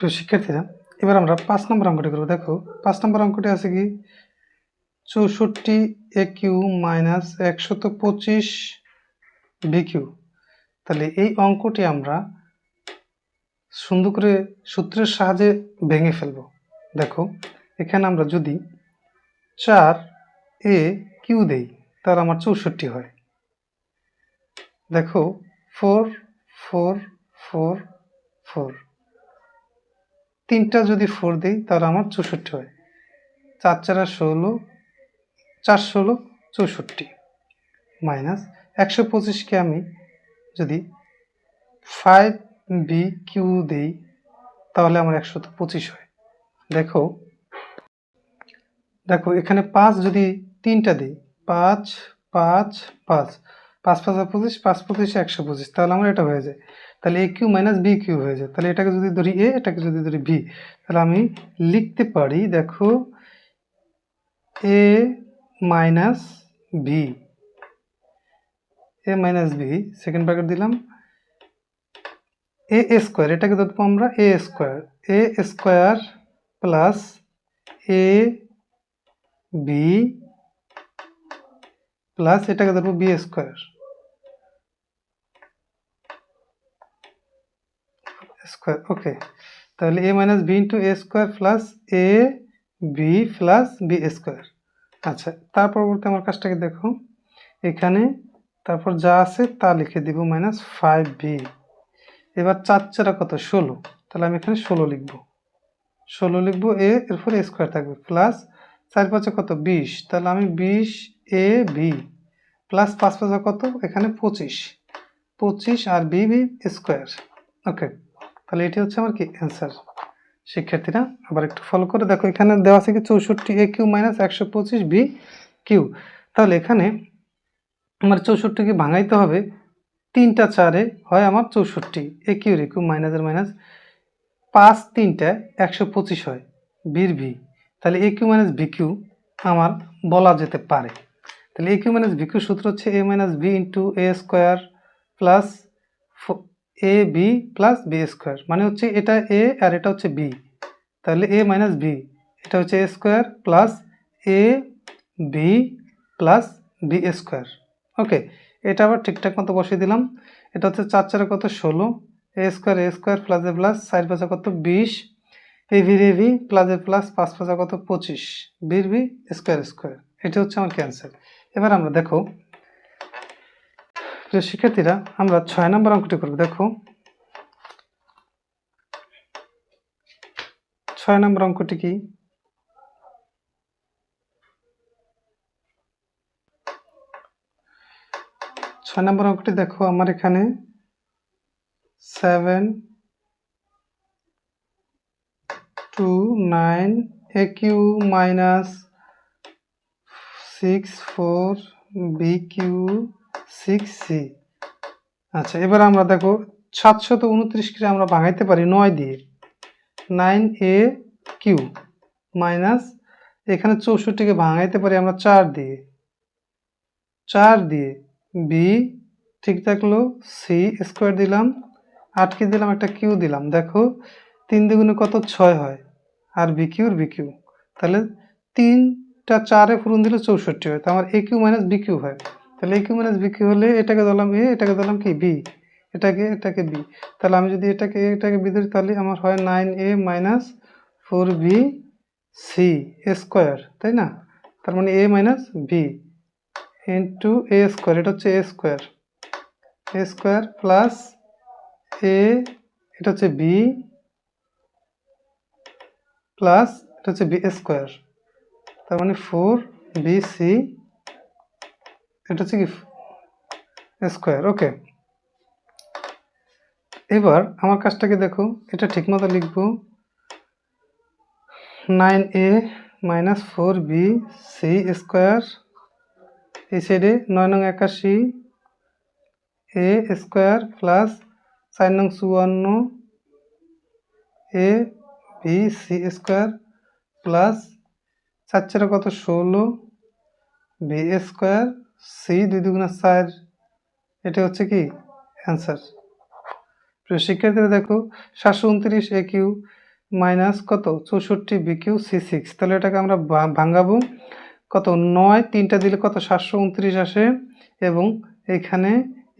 তো শিক্ষার্থীরা, এবার আমরা পাঁচ নম্বর অঙ্কটি করব। দেখো, পাঁচ নম্বর অঙ্কটি আছে কি? চৌষট্টি এ কিউ মাইনাস একশত পঁচিশ বি কিউ তাহলে এই অঙ্কটি আমরা সুন্দর করে সূত্রের সাহায্যে ভেঙে ফেলব। দেখো, এখানে আমরা যদি চার এ কিউ দেই তার আমার চৌষট্টি হয়। দেখো ফোর ফোর ফোর ফোর তিনটা যদি ফোর দিই, তাহলে আমার চৌষট্টি হয়। চার চারা ষোলো, চার ষোলো চৌষট্টি। মাইনাস একশো পঁচিশকে আমি যদি ফাইভ বি কিউ দিই, তাহলে আমার একশো পঁচিশ হয়। দেখো দেখো, এখানে পাঁচ যদি তিনটা দিই, পাঁচ পাঁচ পাঁচ। পাঁচ পাঁচ পঁচিশ পাঁচ পঁচিশ একশো পঁচিশ, তাহলে আমার এটা হয়ে যায়। তাহলে A Q minus B Q হয়ে যায়। তাহলে এটাকে যদি ধরি এ এটাকে যদি ধরি বি তাহলে আমি লিখতে পারি, দেখো A minus B A minus B second bracket দিলাম এ স্কোয়ার এটাকে ধরবো আমরা A square A square plus A B plus এটাকে ধরবো বি স্কোয়ার স্কোয়ার ওকে তাহলে A minus B into A square plus A B plus B square আচ্ছা তার পরবর্তী আমার কাজটাকে দেখো। এখানে তারপর যা আছে তা লিখে দিব মাইনাস ফাইভ বি এবার চার চারা কত? ষোলো। তাহলে আমি এখানে ষোলো লিখব। ষোলো লিখব এ এরপরে স্কোয়ার থাকবে। প্লাস চার পাঁচে কত? বিশ। তাহলে আমি বিশ এ বি প্লাস পাঁচ পাঁচে কত? এখানে পঁচিশ। পঁচিশ আর বি বি স্কোয়ার ওকে তাহলে এটি হচ্ছে আমার কি অ্যান্সার শিক্ষার্থীরা, আবার একটু ফলো করে দেখো, এখানে দেওয়া আছে কি চৌষট্টি এ কিউ মাইনাস একশো পঁচিশ বি কিউ তাহলে এখানে আমার চৌষট্টিকে ভাঙাইতে হবে, তিনটা চারে হয় আমার চৌষট্টি এ কিউ রে কিউ মাইনাসের মাইনাস পাঁচ তিনটায় একশো পঁচিশ হয় বির ভি তাহলে a cube minus b cube আমার বলা যেতে পারে। তাহলে a cube minus b cube সূত্র হচ্ছে a minus b into a square plus a b plus b square মানে হচ্ছে এটা এ আর এটা হচ্ছে বি। তাহলে এ মাইনাস বি, এটা হচ্ছে a square plus a b plus b square okay এটা আবার ঠিকঠাক মতো বসিয়ে দিলাম। এটা হচ্ছে চার চারে কত? ষোলো। A square a square plus a plus side পাঁচা কত? বিশ। এ ভির a v plus a plus পাঁচ পাঁচা কত? পঁচিশ। বির বি স্কোয়ার স্কোয়ার এটা হচ্ছে আমার ক্যান্সার এবার আমরা দেখো প্রিয় শিক্ষার্থীরা, আমরা ছয় নম্বর অঙ্কটি করব। দেখো। ছয় নম্বর অঙ্কটি কি? ছয় নম্বর অঙ্কটি দেখো, আমার এখানে seven two nine a cube minus six four b cube six c আচ্ছা এবার আমরা দেখো সাতশত উনত্রিশকে আমরা ভাঙাইতে পারি নয় দিয়ে। নাইন এ কিউ মাইনাস এখানে চৌষট্টিকে ভাঙাইতে পারি আমরা চার দিয়ে। চার দিয়ে বি ঠিক থাকল সি স্কোয়ার দিলাম আটকে দিলাম, একটা কিউ দিলাম। দেখো, তিন দ্বিগুণে কত? ছয় হয়। আর বি কিউর বি কিউ তাহলে তিনটা চারে ফুরন দিলে চৌষট্টি হয়। তো আমার a cube minus b cube হয়। তাহলে এ মাইনাস বি হলে এটাকে ধরলাম এ এটাকে ধরলাম কি বি এটাকে এটাকে বি তাহলে আমি যদি এটাকে এটাকে বি ধরি, তাহলে আমার হয় nine a minus four b c square তাই না? তার মানে a minus b into a square এটা হচ্ছে a square a square plus a এটা হচ্ছে বি প্লাস এটা হচ্ছে বি স্কোয়ার তার মানে ফোর বি সি এটা হচ্ছে কি স্কোয়ার ওকে এবার আমার কাজটাকে দেখো, এটা ঠিকমতো লিখব nine a minus four b c square এই সাইডে নয় নং একাশি এ স্কোয়ার প্লাস চার নং চুয়ান্ন a b c square plus চার চারে কত ষোলো বি স্কোয়ার সি দুই দুগুণা চার, এটা হচ্ছে কি? অ্যান্সার প্রিয় শিক্ষার্থীরা, দেখো, সাতশো উনত্রিশ এ কিউ মাইনাস কত? চৌষট্টি বি কিউ সি সিক্স তাহলে এটাকে আমরা ভাঙাবো। কত? নয়, তিনটা দিলে কত? সাতশো উনত্রিশ আসে। এবং এখানে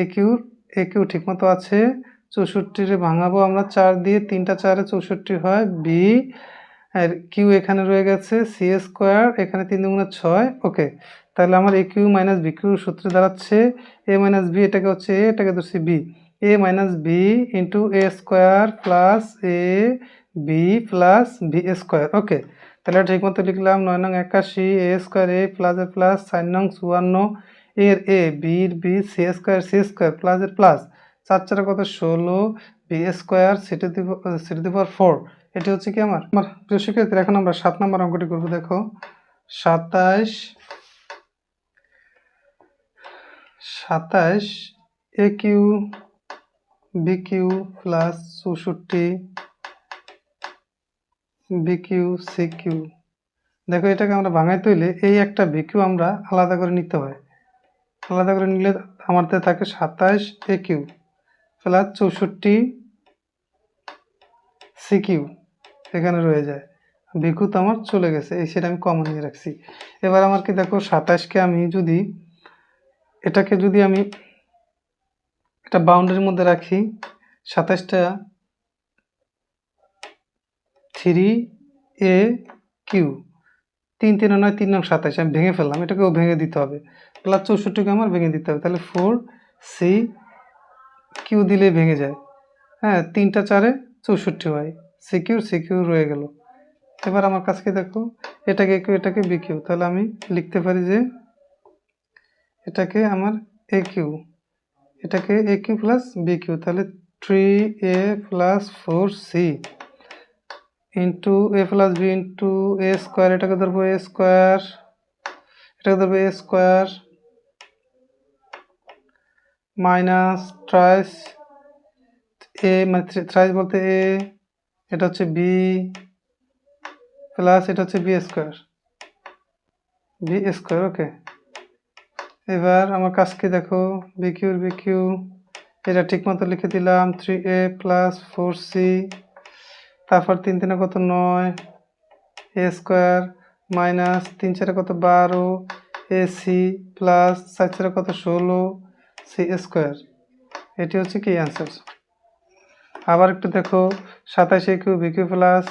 এ কিউর এ কিউ ঠিকমতো আছে। চৌষট্টিরে ভাঙাবো আমরা চার দিয়ে। তিনটা চারে চৌষট্টি হয় বি আর কিউ এখানে রয়ে গেছে সি স্কোয়ার এখানে তিন দুগুণে ছয়। ওকে তাহলে আমার a cube minus b cube সূত্রে দাঁড়াচ্ছে। এ মাইনাস বি এটাকে হচ্ছে এ এটাকে ধরছি b a minus b into a square plus a b plus b square okay তাহলে ঠিক মতো লিখলাম। নয় নং একাশি এ স্কোয়ার এ প্লাস এর প্লাস চার নং চুয়ান্ন। এর এ বির b c square c square plus এর প্লাস চার চার কত? ষোলো। বি স্কোয়ার সিটি দিব সিটি দিব ফোর এটি হচ্ছে কি আমার? আমার প্রিয় শিক্ষার্থীরা, এখন আমরা সাত নম্বর অঙ্কটি করব। দেখো, সাতাইশ সাতাইশ a cube b cube plus চৌষট্টি বি কিউ সি কিউ দেখো, এটাকে আমরা ভাঙাইতে হইলে এই একটা বি কিউ আমরা আলাদা করে নিতে হয়। আলাদা করে নিলে আমাদের থাকে সাতাইশ এ কিউ প্লাস চৌষট্টি সি কিউ এখানে রয়ে যায়। বিকু তো আমার চলে গেছে, এই সেটা আমি কমন নিয়ে রাখছি। এবার আমার কি দেখো সাতাশকে আমি যদি এটাকে যদি আমি একটা বাউন্ডারির মধ্যে রাখি, সাতাশটা থ্রি এ কিউ তিন তিন নয় তিন নং সাতাশ, আমি ভেঙে ফেললাম, এটাকেও ভেঙে দিতে হবে। প্লাস চৌষট্টিকে আমার ভেঙে দিতে হবে, তাহলে ফোর সি কিউ দিলে ভেঙে যায়। হ্যাঁ তিনটা চারে চৌষট্টি হয় সিকিউর সিকিউর রয়ে গেল। এবার আমার কাছকে দেখো, এটাকে কিউ এটাকে বি কিউ তাহলে আমি লিখতে পারি যে এটাকে আমার এ কিউ এটাকে A Q plus B Q তাহলে three A plus four C into A plus B into A square এটাকে ধরবো এ স্কোয়ার এটাকে ধরবো A square minus thrice A মানে থ্রাইস বলতে এ এটা হচ্ছে বি প্লাস এটা হচ্ছে b square b square okay এবার আমার কাজকে দেখো বি কিউর বি কিউ এটা ঠিক মতো লিখে দিলাম three a plus four c তারপর তিন তিনে কত নয় এ স্কোয়ার মাইনাস তিন চারে কত বারো এ সি প্লাস চার চারে কত ষোলো সি স্কোয়ার এটি হচ্ছে কি অ্যান্সার আবার একটু দেখো সাতাশে কিউ বিকিউ প্লাস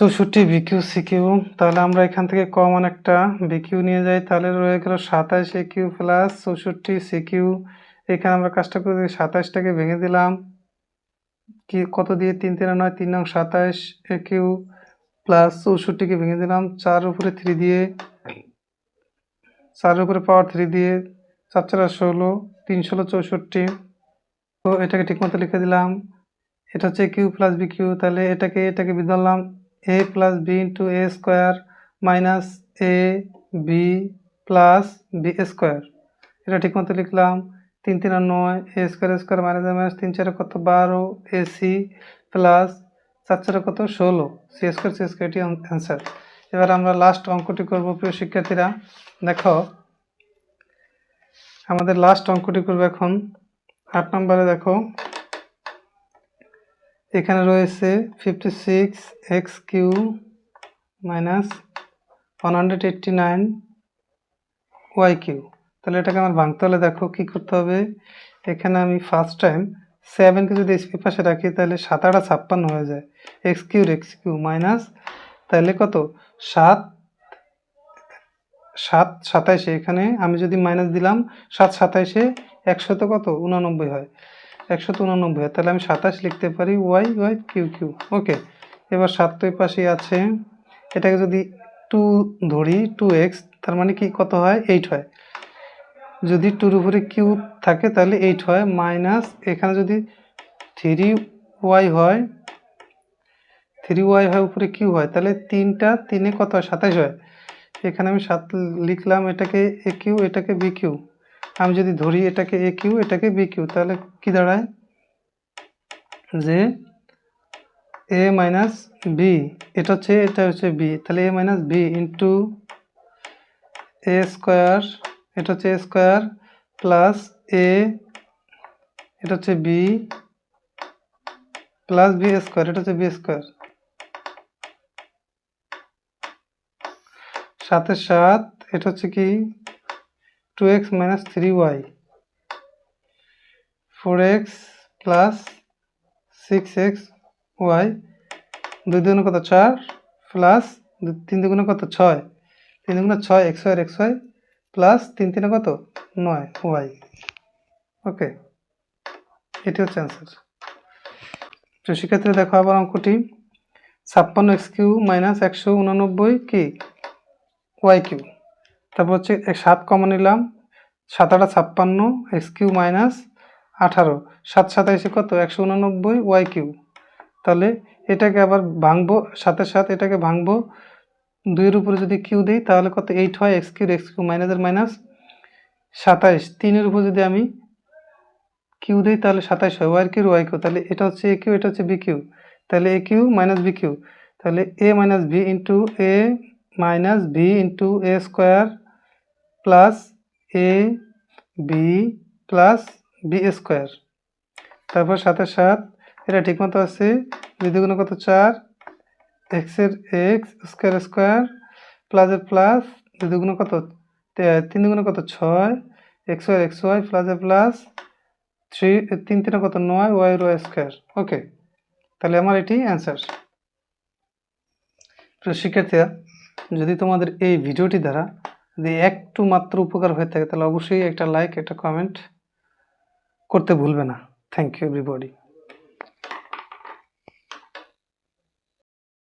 চৌষট্টি বিকিউ সিকিউ তাহলে আমরা এখান থেকে কমন একটা বিকিউ নিয়ে যাই। তাহলে রয়ে গেল সাতাশ কিউ প্লাস চৌষট্টি সিকিউ এখানে আমরা কাজটা করে সাতাশটাকে ভেঙে দিলাম। কি, কত দিয়ে? তিন তিন নয়, তিন নং সাতাশ কিউ প্লাস চৌষট্টিকে ভেঙে দিলাম। চার উপরে থ্রি দিয়ে, চার উপরে পাওয়ার থ্রি দিয়ে, চার চার ষোলো, তিন ষোলো চৌষট্টি। তো এটাকে ঠিকমতো লিখে দিলাম। এটা হচ্ছে কিউ প্লাস বি কিউ তাহলে এটাকে এটাকে বিধরলাম a plus b into a square minus a b plus b square এটা ঠিকমতো লিখলাম। তিন তিন নয় a square square minus minus তিন চারে কত বারো এ সি প্লাস চার চারে কত ষোলো। সি স্কোয়ার সি স্কোয়ার এটি অ্যান্সার এবার আমরা লাস্ট অঙ্কটি করব, প্রিয় শিক্ষার্থীরা। দেখো, আমাদের লাস্ট অঙ্কটি করব এখন। আট নম্বরে দেখো এখানে রয়েছে fifty six x cube minus one hundred eighty nine y cube তাহলে এটাকে আমার ভাঙতে হলে দেখো কী করতে হবে? এখানে আমি ফার্স্ট টাইম সেভেনকে যদি এসপি পাশে রাখি, তাহলে সাত আটা ছাপ্পান্ন হয়ে যায়। এক্স কিউর এক্স কিউ মাইনাস তাহলে কত? সাত সাত সাতাইশে। এখানে আমি যদি মাইনাস দিলাম, সাত সাতাইশে একশত কত? উনানব্বই হয়। একশত উনানব্বই হয় তাহলে আমি সাতাশ লিখতে পারি y y cube cube. Okay, এবার সাত তো পাশেই আছে। এটাকে যদি টু ধরি, টু এক্স, তার মানে কি, কত হয়? এইট হয়। যদি টুর উপরে কিউ থাকে, তাহলে এইট হয় মাইনাস, এখানে যদি থ্রি ওয়াই হয়, থ্রি ওয়াই হয় উপরে কিউ হয়, তাহলে তিনটা তিনে কত হয়? সাতাশ হয়। এখানে আমি সাত লিখলাম এটাকে এ কিউ, এটাকে বি কিউ। আমি যদি ধরি এটাকে এ কিউ এটাকে বি কিউ তাহলে কি দাঁড়ায়? যে এ মাইনাস বি এটা হচ্ছে এটা হচ্ছে বি তাহলে a minus b into a square এটা হচ্ছে এ স্কোয়ার প্লাস এ এটা হচ্ছে বি প্লাস বি স্কোয়ার এটা হচ্ছে বি স্কোয়ার সাথে সাত, এটা হচ্ছে কি? Two x minus three y four x plus six x y দুই দুগুণে কত? চার প্লাস তিন দুগুণে কত? ছয়। তিন দুগুণে ছয় x y x y plus তিন তিনে কত? নয় ওয়াই ওকে। এটি হচ্ছে অ্যান্সার তো সেক্ষেত্রে দেখো আবার অঙ্কটি। ছাপ্পান্ন এক্স কিউ মাইনাস একশো উননব্বই কি? ওয়াই কিউ তারপর হচ্ছে সাত কমন নিলাম, সাত আটা ছাপ্পান্ন, এক্স কিউ মাইনাস আঠারো। সাত সাতাইশে কত? একশো উননব্বই ওয়াই কিউ তাহলে এটাকে আবার ভাঙবো, সাথে সাত এটাকে ভাঙবো। দুইয়ের উপরে যদি কিউ দিই, তাহলে কত? এইট হয় এক্স কিউ এক্স কিউ মাইনাসের মাইনাস সাতাইশ। তিনের উপর যদি আমি কিউ দিই, তাহলে সাতাইশ হয় ওয়াই কিউ ওয়াই কিউ তাহলে এটা হচ্ছে এ কিউ এটা হচ্ছে বি কিউ তাহলে a cube minus b cube তাহলে a minus b into a minus b into a square plus a b plus b square তারপর সাথে সাত, এটা ঠিকমতো আছে। দুই কত চার এক্সের এক্স স্কোয়ার স্কোয়ার প্লাসের প্লাস দুই দুগুণে কত তিন দুগুণে কত ছয় এক্স ওয়াই এক্স ওয়াই প্লাসের প্লাস থ্রি তিন তিনে কত নয় ওয়াই ওয়াই স্কোয়ার ওকে তাহলে আমার এটি অ্যান্সার শিক্ষার্থীরা, যদি তোমাদের এই ভিডিওটি দ্বারা যদি একটু মাত্র উপকার হয়ে থাকে, তাহলে অবশ্যই একটা লাইক একটা কমেন্ট করতে ভুলবে না। Thank you everybody